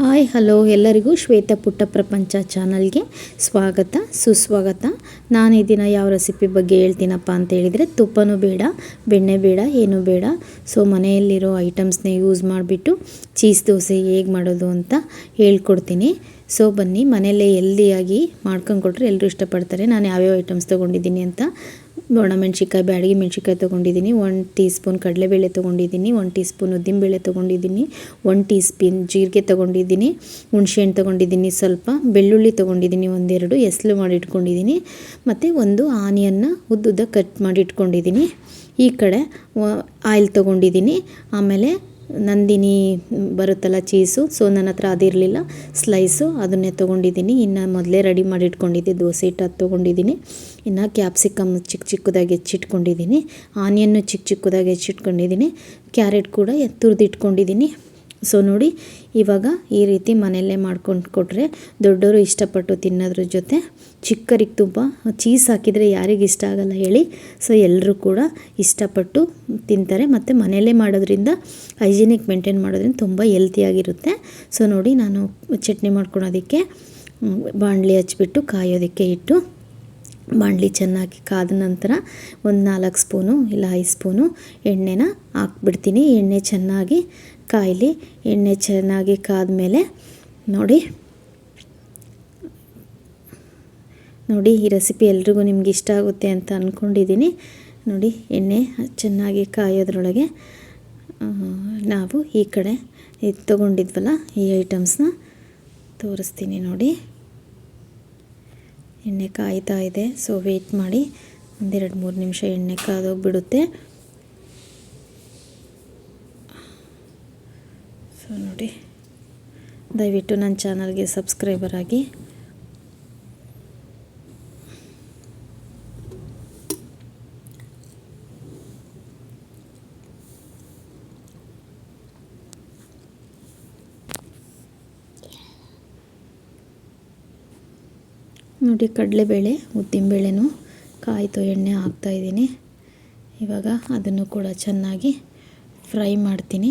Hi, hello ಎಲ್ಲರಿಗೂ ಶ್ವೇತ ಪುಟ್ಟ ಪ್ರಪಂಚ ಚಾನಲ್ಗೆ ಸ್ವಾಗತ, ಸುಸ್ವಾಗತ. ನಾನು ಈ ದಿನ ಯಾವ ರೆಸಿಪಿ ಬಗ್ಗೆ ಹೇಳ್ತೀನಪ್ಪ ಅಂತ ಹೇಳಿದರೆ ತುಪ್ಪನೂ ಬೇಡ, ಬೆಣ್ಣೆ ಬೇಡ, ಏನೂ ಬೇಡ. ಸೊ ಮನೆಯಲ್ಲಿರೋ ಐಟಮ್ಸ್ನೇ ಯೂಸ್ ಮಾಡಿಬಿಟ್ಟು ಚೀಸ್ ದೋಸೆ ಹೇಗೆ ಮಾಡೋದು ಅಂತ ಹೇಳ್ಕೊಡ್ತೀನಿ. ಸೊ ಬನ್ನಿ, ಮನೆಯಲ್ಲೇ ಎಲ್ದಿಯಾಗಿ ಮಾಡ್ಕೊಂಡು ಕೊಟ್ಟರೆ ಎಲ್ಲರೂ ಇಷ್ಟಪಡ್ತಾರೆ. ನಾನು ಯಾವ್ಯಾವ ಐಟಮ್ಸ್ ತೊಗೊಂಡಿದ್ದೀನಿ ಅಂತ ಒಣಮೆಣ್ಸಿಕಾಯಿ ಬ್ಯಾಡಗಿ ಮೆಣಸಿಕಾಯಿ ತೊಗೊಂಡಿದ್ದೀನಿ. ಒಂದು ಟೀ ಸ್ಪೂನ್ ಕಡಲೆಬೇಳೆ ತೊಗೊಂಡಿದ್ದೀನಿ. ಒಂದು ಟೀ ಸ್ಪೂನ್ ಉದ್ದಿನಬೇಳೆ ತೊಗೊಂಡಿದ್ದೀನಿ. ಒಂದು ಟೀ ಸ್ಪೂನ್ ಜೀರಿಗೆ ತೊಗೊಂಡಿದ್ದೀನಿ. ಹುಣ್ಸೆಹಣ್ಣು ತೊಗೊಂಡಿದ್ದೀನಿ ಸ್ವಲ್ಪ. ಬೆಳ್ಳುಳ್ಳಿ ತೊಗೊಂಡಿದ್ದೀನಿ ಒಂದೆರಡು. ಎಸ್ಲು ಮಾಡಿ ಇಟ್ಕೊಂಡಿದ್ದೀನಿ ಮತ್ತು ಒಂದು ಆನಿಯನ್ನ ಉದ್ದುದ್ದ ಕಟ್ ಮಾಡಿ ಇಟ್ಕೊಂಡಿದ್ದೀನಿ ಈ ಕಡೆ ಆಯಿಲ್ ತೊಗೊಂಡಿದ್ದೀನಿ. ಆಮೇಲೆ ನಂದಿನಿ ಬರುತ್ತಲ್ಲ ಚೀಸು ಸೊ ನನ್ನ ಹತ್ರ ಅದಿರಲಿಲ್ಲ. ಸ್ಲೈಸು ಅದನ್ನೇ ತೊಗೊಂಡಿದ್ದೀನಿ. ಇನ್ನು ಮೊದಲೇ ರೆಡಿ ಮಾಡಿ ಇಟ್ಕೊಂಡಿದ್ದೆ ದೋಸೆ ಹಿಟ್ಟು ಅದು ತೊಗೊಂಡಿದ್ದೀನಿ. ಇನ್ನು ಕ್ಯಾಪ್ಸಿಕಮ್ ಚಿಕ್ಕ ಚಿಕ್ಕದಾಗಿ ಹೆಚ್ಚಿಟ್ಕೊಂಡಿದ್ದೀನಿ. ಆನಿಯನ್ನು ಚಿಕ್ಕ ಚಿಕ್ಕದಾಗಿ ಹೆಚ್ಚಿಟ್ಕೊಂಡಿದ್ದೀನಿ. ಕ್ಯಾರೆಟ್ ಕೂಡ ತುರಿದಿಟ್ಕೊಂಡಿದ್ದೀನಿ. ಸೊ ನೋಡಿ, ಇವಾಗ ಈ ರೀತಿ ಮನೆಯಲ್ಲೇ ಮಾಡ್ಕೊಂಡು ಕೊಟ್ಟರೆ ದೊಡ್ಡವರು ಇಷ್ಟಪಟ್ಟು ತಿನ್ನೋದ್ರ ಜೊತೆ ಚಿಕ್ಕರಿಗೆ ತುಂಬ ಚೀಸ್ ಹಾಕಿದರೆ ಯಾರಿಗೆ ಇಷ್ಟ ಆಗಲ್ಲ ಹೇಳಿ. ಸೊ ಎಲ್ಲರೂ ಕೂಡ ಇಷ್ಟಪಟ್ಟು ತಿಂತಾರೆ. ಮತ್ತು ಮನೆಯಲ್ಲೇ ಮಾಡೋದ್ರಿಂದ ಹೈಜಿನಿಕ್ ಮೇಂಟೈನ್ ಮಾಡೋದ್ರಿಂದ ತುಂಬ ಹೆಲ್ತಿಯಾಗಿರುತ್ತೆ ಸೊ ನೋಡಿ, ನಾನು ಚಟ್ನಿ ಮಾಡ್ಕೊಳೋದಕ್ಕೆ ಬಾಣಲಿ ಹಚ್ಚಿಬಿಟ್ಟು ಕಾಯೋದಕ್ಕೆ ಇಟ್ಟು ಬಾಣಲಿ ಚೆನ್ನಾಗಿ ಕಾದ ನಂತರ ಒಂದು ನಾಲ್ಕು ಸ್ಪೂನು ಇಲ್ಲ ಐದು ಸ್ಪೂನು ಎಣ್ಣೆನ ಹಾಕ್ಬಿಡ್ತೀನಿ. ಎಣ್ಣೆ ಚೆನ್ನಾಗಿ ಕಾಯಲಿ. ಎಣ್ಣೆ ಚೆನ್ನಾಗಿ ಕಾದ್ಮೇಲೆ ನೋಡಿ ನೋಡಿ ಈ ರೆಸಿಪಿ ಎಲ್ರಿಗೂ ನಿಮ್ಗೆ ಇಷ್ಟ ಆಗುತ್ತೆ ಅಂತ ಅಂದ್ಕೊಂಡಿದ್ದೀನಿ ನೋಡಿ, ಎಣ್ಣೆ ಚೆನ್ನಾಗಿ ಕಾಯೋದ್ರೊಳಗೆ ನಾವು ಈ ಕಡೆ ಇದು ತೊಗೊಂಡಿದ್ವಲ್ಲ, ಈ ಐಟಮ್ಸ್ನ ತೋರಿಸ್ತೀನಿ ನೋಡಿ. ಎಣ್ಣೆ ಕಾಯ್ತಾ ಇದೆ. ಸೊ ವೆಯ್ಟ್ ಮಾಡಿ ಒಂದೆರಡು ಮೂರು ನಿಮಿಷ ಎಣ್ಣೆ ಕಾದೋಗ್ಬಿಡುತ್ತೆ. ಸೊ ನೋಡಿ. ದಯವಿಟ್ಟು ನನ್ನ ಚಾನಲ್ಗೆ ಸಬ್ಸ್ಕ್ರೈಬರ್ ಆಗಿ. ನೋಡಿ ಕಡಲೆಬೇಳೆ, ಉದ್ದಿನಬೇಳೆನೂ ಕಾಯಿತು, ಎಣ್ಣೆ ಹಾಕ್ತಾಯಿದ್ದೀನಿ ಇವಾಗ ಅದನ್ನು ಕೂಡ ಚೆನ್ನಾಗಿ ಫ್ರೈ ಮಾಡ್ತೀನಿ.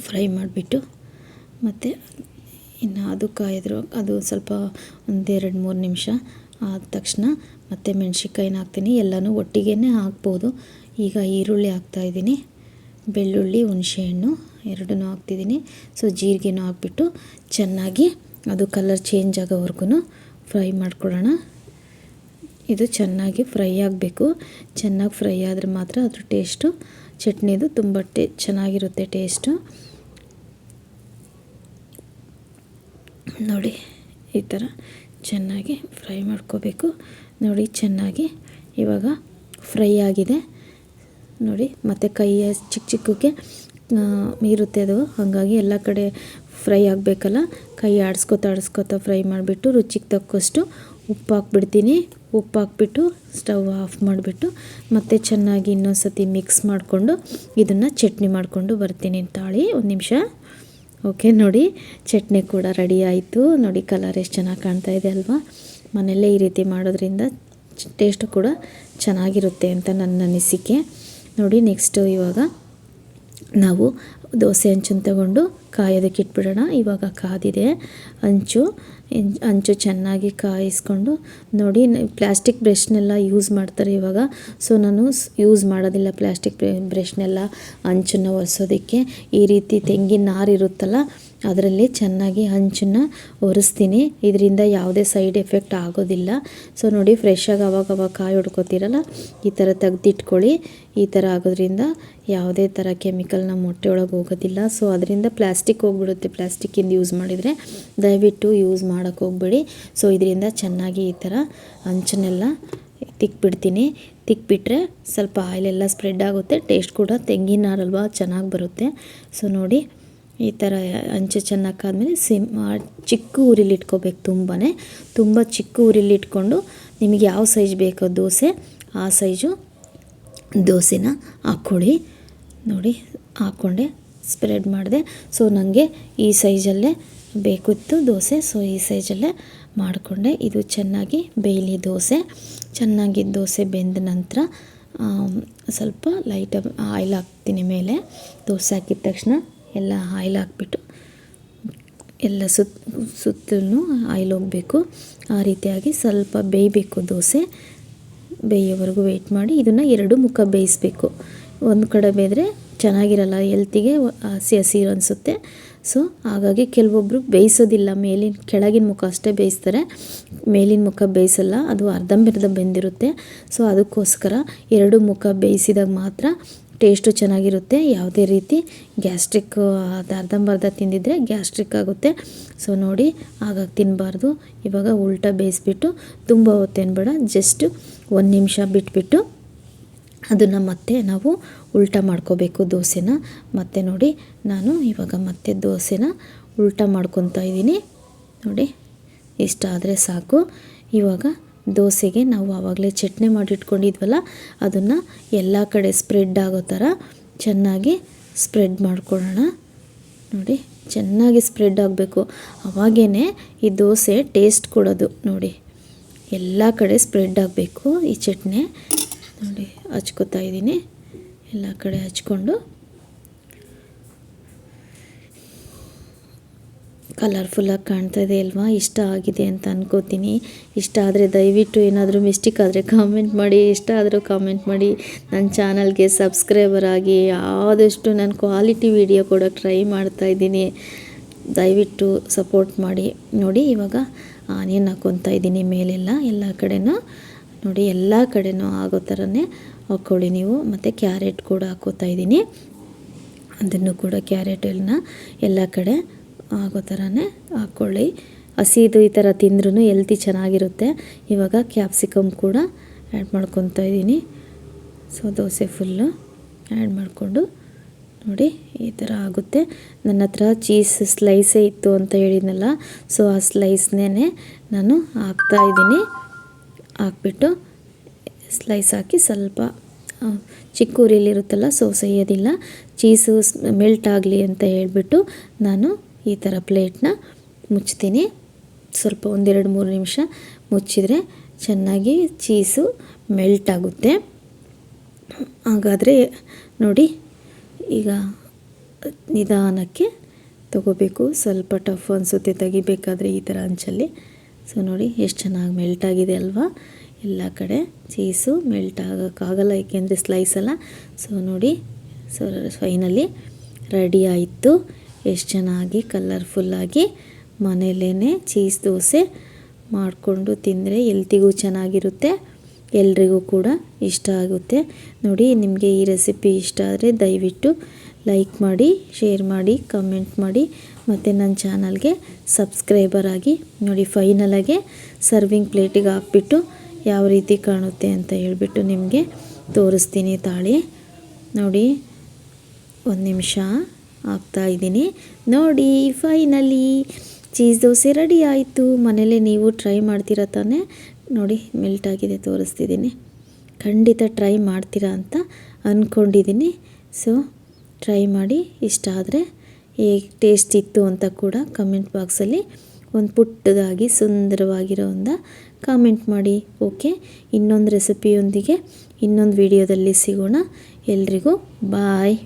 ಫ್ರೈ ಮಾಡಿಬಿಟ್ಟು ಮತ್ತು ಇನ್ನು ಅದು ಕಾಯಿದ್ರು, ಅದು ಸ್ವಲ್ಪ ಒಂದೆರಡು ಮೂರು ನಿಮಿಷ ಆದ ತಕ್ಷಣ ಮತ್ತು ಮೆಣ್ಸಿನ್ಕಾಯಿನ ಹಾಕ್ತೀನಿ. ಎಲ್ಲನೂ ಒಟ್ಟಿಗೆ ಹಾಕ್ಬೋದು. ಈಗ ಈರುಳ್ಳಿ ಹಾಕ್ತಾಯಿದ್ದೀನಿ ಬೆಳ್ಳುಳ್ಳಿ, ಹುಣಸೆಹಣ್ಣು ಎರಡನ್ನೂ ಹಾಕ್ತಿದ್ದೀನಿ. ಸೊ, ಜೀರಿಗೆನೂ ಹಾಕ್ಬಿಟ್ಟು ಚೆನ್ನಾಗಿ ಅದು ಕಲರ್ ಚೇಂಜ್ ಆಗೋವರೆಗೂ ಫ್ರೈ ಮಾಡ್ಕೊಳ್ಳೋಣ ಇದು ಚೆನ್ನಾಗಿ ಫ್ರೈ ಆಗಬೇಕು. ಚೆನ್ನಾಗಿ ಫ್ರೈ ಆದರೆ ಮಾತ್ರ ಅದ್ರ ಟೇಸ್ಟು ಚಟ್ನಿದು ತುಂಬ ಟೇ, ಚೆನ್ನಾಗಿರುತ್ತೆ ಟೇಸ್ಟು ನೋಡಿ, ಈ ಥರ ಚೆನ್ನಾಗಿ ಫ್ರೈ ಮಾಡ್ಕೋಬೇಕು. ನೋಡಿ, ಚೆನ್ನಾಗಿ ಇವಾಗ ಫ್ರೈ ಆಗಿದೆ. ನೋಡಿ, ಮತ್ತು ಕೈಯ ಚಿಕ್ಕ ಚಿಕ್ಕಕ್ಕೆ ಇರುತ್ತೆ ಅದು. ಹಾಗಾಗಿ ಎಲ್ಲ ಕಡೆ ಫ್ರೈ ಆಗಬೇಕಲ್ಲ? ಕೈ ಆಡಿಸ್ಕೊತಾ ಆಡಿಸ್ಕೊತಾ ಫ್ರೈ ಮಾಡಿಬಿಟ್ಟು, ರುಚಿಗೆ ತಕ್ಕಷ್ಟು ಉಪ್ಪು ಹಾಕ್ಬಿಡ್ತೀನಿ. ಉಪ್ಪು ಹಾಕ್ಬಿಟ್ಟು, ಸ್ಟವ್ ಆಫ್ ಮಾಡಿಬಿಟ್ಟು, ಮತ್ತೆ ಚೆನ್ನಾಗಿ ಇನ್ನೊಂದು ಸತಿ ಮಿಕ್ಸ್ ಮಾಡಿಕೊಂಡು ಇದನ್ನು ಚಟ್ನಿ ಮಾಡಿಕೊಂಡು ಬರ್ತೀನಿ ತಾಳಿ, ಒಂದು ನಿಮಿಷ. ಓಕೆ, ನೋಡಿ, ಚಟ್ನಿ ಕೂಡ ರೆಡಿ ಆಯಿತು. ನೋಡಿ, ಕಲರ್ ಎಷ್ಟು ಚೆನ್ನಾಗಿ ಕಾಣ್ತಾ ಇದೆ ಅಲ್ವಾ? ಮನೆಯಲ್ಲೇ ಈ ರೀತಿ ಮಾಡೋದ್ರಿಂದ ಟೇಸ್ಟು ಕೂಡ ಚೆನ್ನಾಗಿರುತ್ತೆ ಅಂತ ನನ್ನ ಅನಿಸಿಕೆ. ನೋಡಿ, ನೆಕ್ಸ್ಟು ಇವಾಗ ನಾವು ದೋಸೆ ಹಂಚನ್ನು ತಗೊಂಡು ಕಾಯೋದಕ್ಕೆ ಇಟ್ಬಿಡೋಣ. ಇವಾಗ ಕಾದಿದೆ. ಅಂಚು ಹಂಚು ಚೆನ್ನಾಗಿ ಕಾಯಿಸ್ಕೊಂಡು ನೋಡಿ ಪ್ಲ್ಯಾಸ್ಟಿಕ್ ಬ್ರಷ್ನೆಲ್ಲ ಯೂಸ್ ಮಾಡ್ತಾರೆ ಇವಾಗ. ಸೊ, ನಾನು ಯೂಸ್ ಮಾಡೋದಿಲ್ಲ ಪ್ಲ್ಯಾಸ್ಟಿಕ್ ಬ್ರಷ್ನೆಲ್ಲ ಹಂಚನ್ನು ಒರೆಸೋದಕ್ಕೆ. ಈ ರೀತಿ ತೆಂಗಿನ ನಾರು ಇರುತ್ತಲ್ಲ ಅದರಲ್ಲಿ ಚೆನ್ನಾಗಿ ಹಂಚನ್ನ ಒರೆಸ್ತೀನಿ. ಇದರಿಂದ ಯಾವುದೇ ಸೈಡ್ ಎಫೆಕ್ಟ್ ಆಗೋದಿಲ್ಲ. ಸೊ ನೋಡಿ ಫ್ರೆಶ್ಶಾಗಿ ಅವಾಗ ಅವಾಗ ಕಾಯಿ ಹೊಡ್ಕೊತೀರಲ್ಲ ಈ ಥರ ತೆಗ್ದಿಟ್ಕೊಳ್ಳಿ. ಈ ಥರ ಆಗೋದ್ರಿಂದ ಯಾವುದೇ ಥರ ಕೆಮಿಕಲ್ನ ಮೊಟ್ಟೆ ಒಳಗೆ ಹೋಗೋದಿಲ್ಲ. ಸೊ ಅದರಿಂದ ಪ್ಲಾಸ್ಟಿಕ್ ಹೋಗ್ಬಿಡುತ್ತೆ. ಪ್ಲ್ಯಾಸ್ಟಿಕ್ಕಿಂದ ಯೂಸ್ ಮಾಡಿದರೆ ದಯವಿಟ್ಟು ಯೂಸ್ ಮಾಡೋಕ್ಕೆ ಹೋಗ್ಬೇಡಿ. ಸೊ ಇದರಿಂದ ಚೆನ್ನಾಗಿ ಈ ಥರ ಹಂಚನ್ನೆಲ್ಲ ತಿಕ್ಬಿಡ್ತೀನಿ. ತಿಕ್ಬಿಟ್ರೆ ಸ್ವಲ್ಪ ಆಯಿಲೆಲ್ಲ ಸ್ಪ್ರೆಡ್ ಆಗುತ್ತೆ. ಟೇಸ್ಟ್ ಕೂಡ ತೆಂಗಿನ ನಾರಲ್ವ ಚೆನ್ನಾಗಿ ಬರುತ್ತೆ. ಸೊ ನೋಡಿ ಈ ಥರ ಅಂಚೆ ಚೆನ್ನಾಗಿ ಆದಮೇಲೆ ಸಿಮ್ ಚಿಕ್ಕ ಉರಿಲಿ ಇಟ್ಕೋಬೇಕು ತುಂಬಾ ತುಂಬ ಚಿಕ್ಕ ಉರಿಲಿ ಇಟ್ಕೊಂಡು ನಿಮಗೆ ಯಾವ ಸೈಜ್ ಬೇಕೋ ದೋಸೆ, ಆ ಸೈಜು ದೋಸೆನ ಹಾಕ್ಕೊಳ್ಳಿ. ನೋಡಿ, ಹಾಕ್ಕೊಂಡೆ, ಸ್ಪ್ರೆಡ್ ಮಾಡಿದೆ. ಸೊ ನನಗೆ ಈ ಸೈಜಲ್ಲೇ ಬೇಕಿತ್ತು ದೋಸೆ. ಸೊ, ಈ ಸೈಜಲ್ಲೇ ಮಾಡಿಕೊಂಡೆ. ಇದು ಚೆನ್ನಾಗಿ ಬೇಯಲಿ ದೋಸೆ. ಚೆನ್ನಾಗಿ ದೋಸೆ ಬೆಂದ ನಂತರ ಸ್ವಲ್ಪ ಲೈಟ್ ಆಯಿಲ್ ಹಾಕ್ತೀನಿ ಮೇಲೆ. ದೋಸೆ ಹಾಕಿದ ತಕ್ಷಣ ಎಲ್ಲ ಆಯಿಲ್ ಹಾಕ್ಬಿಟ್ಟು ಎಲ್ಲ ಸುತ್ತ ಸುತ್ತಲೂ ಆಯಿಲ್ ಹೋಗಬೇಕು. ಆ ರೀತಿಯಾಗಿ ಸ್ವಲ್ಪ ಬೇಯಬೇಕು ದೋಸೆ. ಬೇಯೋವರೆಗೂ ವೆಯ್ಟ್ ಮಾಡಿ ಇದನ್ನು ಎರಡು ಮುಖ ಬೇಯಿಸಬೇಕು. ಒಂದು ಕಡೆ ಬೇಯ್ದರೆ ಚೆನ್ನಾಗಿರಲ್ಲ ಹೆಲ್ತಿಗೆ ಹಸಿ ಹಸಿರು ಅನಿಸುತ್ತೆ. ಸೊ ಹಾಗಾಗಿ ಕೆಲವೊಬ್ಬರು ಬೇಯಿಸೋದಿಲ್ಲ. ಮೇಲಿನ, ಕೆಳಗಿನ ಮುಖ ಅಷ್ಟೇ ಬೇಯಿಸ್ತಾರೆ. ಮೇಲಿನ ಮುಖ ಬೇಯಿಸಲ್ಲ, ಅದು ಅರ್ಧಂಬರ್ಧ ಬೆಂದಿರುತ್ತೆ. ಸೊ ಅದಕ್ಕೋಸ್ಕರ ಎರಡು ಮುಖ ಬೇಯಿಸಿದಾಗ ಮಾತ್ರ ಟೇಸ್ಟು ಚೆನ್ನಾಗಿರುತ್ತೆ. ಯಾವುದೇ ರೀತಿ ಗ್ಯಾಸ್ಟ್ರಿಕ್ ಅದು ಅರ್ಧಂಬರ್ಧ ತಿಂದಿದ್ರೆ ಗ್ಯಾಸ್ಟ್ರಿಕ್ ಆಗುತ್ತೆ. ಸೊ, ನೋಡಿ ಹಾಗಾಗಿ ತಿನ್ನಬಾರ್ದು ಇವಾಗ ಉಲ್ಟಾ ಬೇಯಿಸ್ಬಿಟ್ಟು ತುಂಬ ಹೊತ್ತೇನು ಬೇಡ, ಜಸ್ಟ್ ಒಂದು ನಿಮಿಷ ಬಿಟ್ಬಿಟ್ಟು ಅದನ್ನು ಮತ್ತೆ ನಾವು ಉಲ್ಟಾ ಮಾಡ್ಕೋಬೇಕು ದೋಸೆನ. ಮತ್ತೆ ನೋಡಿ, ನಾನು ಇವಾಗ ಮತ್ತೆ ದೋಸೆನ ಉಲ್ಟಾ ಮಾಡ್ಕೊತಾ ಇದ್ದೀನಿ. ನೋಡಿ, ಇಷ್ಟ ಆದರೆ ಸಾಕು. ಇವಾಗ ದೋಸೆಗೆ ನಾವು ಆವಾಗಲೇ ಚಟ್ನಿ ಮಾಡಿಟ್ಕೊಂಡಿದ್ವಲ್ಲ, ಅದನ್ನು ಎಲ್ಲ ಕಡೆ ಸ್ಪ್ರೆಡ್ ಆಗೋ ಥರ ಚೆನ್ನಾಗಿ ಸ್ಪ್ರೆಡ್ ಮಾಡ್ಕೊಳ್ಳೋಣ. ನೋಡಿ, ಚೆನ್ನಾಗಿ ಸ್ಪ್ರೆಡ್ ಆಗಬೇಕು. ಅವಾಗೇ ಈ ದೋಸೆ ಟೇಸ್ಟ್ ಕೊಡೋದು. ನೋಡಿ, ಎಲ್ಲ ಕಡೆ ಸ್ಪ್ರೆಡ್ ಆಗಬೇಕು ಈ ಚಟ್ನಿ. ನೋಡಿ, ಹಚ್ಕೋತಾ ಇದ್ದೀನಿ. ಎಲ್ಲ ಕಡೆ ಹಚ್ಕೊಂಡು ಕಲರ್ಫುಲ್ಲಾಗಿ ಕಾಣ್ತಾ ಇದೆ ಅಲ್ವಾ? ಇಷ್ಟ ಆಗಿದೆ ಅಂತ ಅನ್ಕೋತೀನಿ. ಇಷ್ಟ ಆದರೆ ದಯವಿಟ್ಟು ಏನಾದರೂ ಮಿಸ್ಟೇಕ್ ಆದರೆ ಕಾಮೆಂಟ್ ಮಾಡಿ. ಇಷ್ಟ ಆದರೂ ಕಾಮೆಂಟ್ ಮಾಡಿ. ನನ್ನ ಚಾನಲ್ಗೆ ಸಬ್ಸ್ಕ್ರೈಬರ್ ಆಗಿ ಆದಷ್ಟು ನಾನು ಕ್ವಾಲಿಟಿ ವಿಡಿಯೋ ಕೊಡೋಕ್ಕೆ ಟ್ರೈ ಮಾಡ್ತಾ ಇದ್ದೀನಿ. ದಯವಿಟ್ಟು ಸಪೋರ್ಟ್ ಮಾಡಿ. ನೋಡಿ, ಇವಾಗ ಆನಿಯನ್ ಹಾಕ್ಕೊತಾ ಇದ್ದೀನಿ ಮೇಲೆಲ್ಲ. ಎಲ್ಲ ಕಡೆನೂ ನೋಡಿ, ಎಲ್ಲ ಕಡೆನೂ ಆಗೋ ಥರನೇ ಹಾಕ್ಕೊಳ್ಳಿ ನೀವು. ಮತ್ತು ಕ್ಯಾರೆಟ್ ಕೂಡ ಹಾಕ್ಕೋತಾ ಇದ್ದೀನಿ. ಅದನ್ನು ಕೂಡ ಕ್ಯಾರೆಟನ್ನ ಎಲ್ಲ ಕಡೆ ಆಗೋ ಥರನೇ ಹಾಕ್ಕೊಳ್ಳಿ. ಹಸಿದು ಈ ಥರ ತಿಂದ್ರೂ ಎಲ್ತಿ ಚೆನ್ನಾಗಿರುತ್ತೆ. ಇವಾಗ ಕ್ಯಾಪ್ಸಿಕಮ್ ಕೂಡ ಆ್ಯಡ್ ಮಾಡ್ಕೊತಾ ಇದ್ದೀನಿ. ಸೊ ದೋಸೆ ಫುಲ್ಲು ಆ್ಯಡ್ ಮಾಡಿಕೊಂಡು ನೋಡಿ ಈ ಥರ ಆಗುತ್ತೆ. ನನ್ನ ಹತ್ರ ಚೀಸ್ ಸ್ಲೈಸೇ ಇತ್ತು ಅಂತ ಹೇಳಿದ್ನಲ್ಲ ಸೊ ಆ ಸ್ಲೈಸ್ನೇ ನಾನು ಹಾಕ್ತಾ ಇದ್ದೀನಿ. ಹಾಕ್ಬಿಟ್ಟು ಸ್ಲೈಸ್ ಹಾಕಿ ಸ್ವಲ್ಪ ಚಿಕ್ಕ ಉರಿಲಿರುತ್ತಲ್ಲ ಸೊ ಸೈಯೋದಿಲ್ಲ ಚೀಸು ಮೆಲ್ಟ್ ಆಗಲಿ ಅಂತ ಹೇಳಿಬಿಟ್ಟು ನಾನು ಈ ಥರ ಪ್ಲೇಟ್ನ ಮುಚ್ತೀನಿ. ಸ್ವಲ್ಪ ಒಂದೆರಡು ಮೂರು ನಿಮಿಷ ಮುಚ್ಚಿದರೆ ಚೆನ್ನಾಗಿ ಚೀಸು ಮೆಲ್ಟ್ ಆಗುತ್ತೆ. ಹಾಗಾದರೆ ನೋಡಿ, ಈಗ ನಿಧಾನಕ್ಕೆ ತಗೋಬೇಕು. ಸ್ವಲ್ಪ ಟಫ್ ಅನಿಸುತ್ತೆ ತೆಗಿಬೇಕಾದ್ರೆ ಈ ಥರ ಅಂಚಲ್ಲಿ. ಸೊ ನೋಡಿ, ಎಷ್ಟು ಚೆನ್ನಾಗಿ ಮೆಲ್ಟ್ ಆಗಿದೆ ಅಲ್ವಾ? ಎಲ್ಲ ಕಡೆ ಚೀಸು ಮೆಲ್ಟ್ ಆಗೋಕ್ಕಾಗಲ್ಲ, ಏಕೆಂದರೆ ಸ್ಲೈಸ್ ಅಲ್ಲ. ಸೊ ನೋಡಿ, ಸೊ ಫೈನಲಿ ರೆಡಿ ಆಯಿತು. ಎಷ್ಟು ಚೆನ್ನಾಗಿ ಕಲರ್ಫುಲ್ಲಾಗಿ ಮನೆಯಲ್ಲೇ ಚೀಸ್ ದೋಸೆ ಮಾಡಿಕೊಂಡು ತಿಂದರೆ ಎಲ್ತಿಗೂ ಚೆನ್ನಾಗಿರುತ್ತೆ. ಎಲ್ರಿಗೂ ಕೂಡ ಇಷ್ಟ ಆಗುತ್ತೆ. ನೋಡಿ, ನಿಮಗೆ ಈ ರೆಸಿಪಿ ಇಷ್ಟ ಆದರೆ ದಯವಿಟ್ಟು ಲೈಕ್ ಮಾಡಿ ಶೇರ್ ಮಾಡಿ ಕಮೆಂಟ್ ಮಾಡಿ, ಮತ್ತು ನನ್ನ ಚಾನಲ್ಗೆ ಸಬ್ಸ್ಕ್ರೈಬರ್ ಆಗಿ ನೋಡಿ ಫೈನಲಾಗೆ ಸರ್ವಿಂಗ್ ಪ್ಲೇಟಿಗೆ ಹಾಕ್ಬಿಟ್ಟು ಯಾವ ರೀತಿ ಕಾಣುತ್ತೆ ಅಂತ ಹೇಳಿಬಿಟ್ಟು ನಿಮಗೆ ತೋರಿಸ್ತೀನಿ ತಾಳಿ. ನೋಡಿ, ಒಂದು ನಿಮಿಷ. ಹಾಕ್ತಾ ಇದ್ದೀನಿ. ನೋಡಿ ಫೈನಲಿ ಚೀಸ್ ದೋಸೆ ರೆಡಿ ಆಯಿತು. ಮನೇಲೇ ನೀವು ಟ್ರೈ ಮಾಡ್ತೀರಾ ತಾನೇ? ನೋಡಿ ಮೆಲ್ಟ್ ಆಗಿದೆ, ತೋರಿಸ್ತಿದ್ದೀನಿ. ಖಂಡಿತ ಟ್ರೈ ಮಾಡ್ತೀರಾ ಅಂತ ಅಂದ್ಕೊಂಡಿದ್ದೀನಿ ಸೊ ಟ್ರೈ ಮಾಡಿ, ಇಷ್ಟ ಆದರೆ ಹೇಗೆ ಟೇಸ್ಟ್ ಇತ್ತು ಅಂತ ಕೂಡ ಕಮೆಂಟ್ ಬಾಕ್ಸಲ್ಲಿ ಒಂದು ಪುಟ್ಟದಾಗಿ ಸುಂದರವಾಗಿರೋ ಒಂದು ಕಾಮೆಂಟ್ ಮಾಡಿ ಓಕೆ ಇನ್ನೊಂದು ರೆಸಿಪಿಯೊಂದಿಗೆ ಇನ್ನೊಂದು ವಿಡಿಯೋದಲ್ಲಿ ಸಿಗೋಣ. ಎಲ್ರಿಗೂ ಬಾಯ್